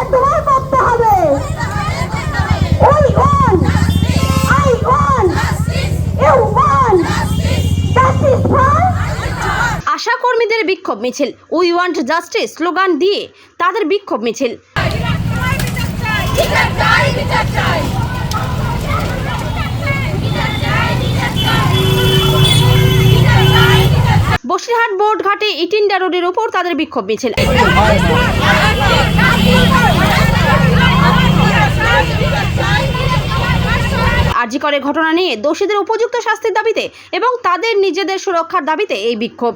এবার তোমার করতে হবে। We want, I want you want. Justice for Asha কর্মীদের বিক্ষোভ মিছিল। উই ওয়ান্ট জাস্টিস স্লোগান দিয়ে তাদের বিক্ষোভ মিছিল। বসিরহাট বোর্ড ঘাটে ইটিন্ডা রোডের ওপর তাদের বিক্ষোভ মিছিল। করে ঘটনা নিয়ে দোষীদের উপযুক্ত শাস্তির দাবিতে এবং তাদের নিজেদের সুরক্ষার দাবিতে এই বিক্ষোভ।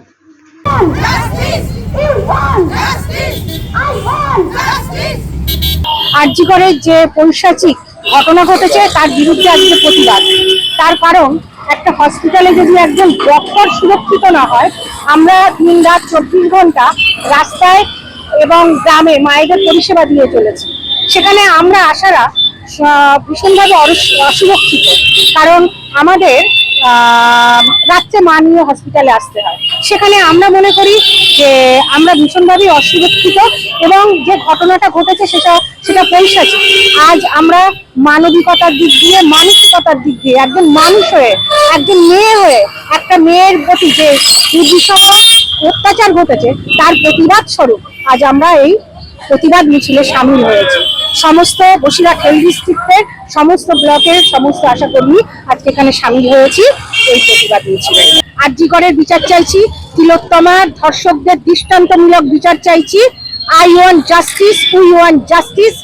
আই যে পৈশাচিক ঘটনা ঘটেছে তার বিরুদ্ধে আজকে প্রতিবাদ। তার কারণ একটা হসপিটালে যদি একজন ডক্টর সুরক্ষিত না হয় আমরা দিন রাত চব্বিশ ঘণ্টা রাস্তায় এবং গ্রামে মায়েদের পরিষেবা দিয়ে চলেছি। সেখানে আমরা আশারা ভীষণভাবে অসুরক্ষিত। কারণ আমাদের রাত্রে মা নিয়ে হসপিটালে আসতে হয়। সেখানে আমরা মনে করি যে আমরা ভীষণভাবে অসুরক্ষিত এবং যে ঘটনাটা ঘটেছে সেটা সেটা পৈশাচিক আজ আমরা মানবিকতার দিক দিয়ে, মানসিকতার দিক দিয়ে, একজন মানুষ হয়ে, একজন মেয়ে হয়ে, একটা মেয়ের প্রতি যে দুর্বিষহ অত্যাচার ঘটেছে, তার প্রতিবাদ স্বরূপ আজ আমরা এই প্রতিবাদ মিছিলে সামিল হয়েছে। সমস্ত বসিরহাট হেলথ ডিস্ট্রিক্টের সমস্ত ব্লকের সমস্ত আশাকর্মী আজকে এখানে সামিল হয়েছি, এই প্রতিবাদ মিছিলে। আরজিগড়ের বিচার চাইছি, তিলোত্তমার ধর্ষকদের দৃষ্টান্তমূলক বিচার চাইছি, I want justice we want justice,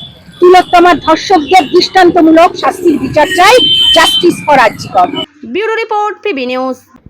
তিলোত্তমার ধর্ষকদের দৃষ্টান্তমূলক শাস্তির বিচার চাই, justice for আরজিগড় bureau report PB news.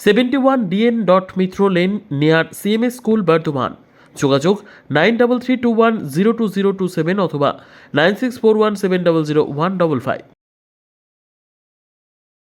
seventy one DN dot Mitra lane near CMS school Bardhaman যোগাযোগ nine double three two one zero two zero two seven অথবা nine six four one seven double zero one double five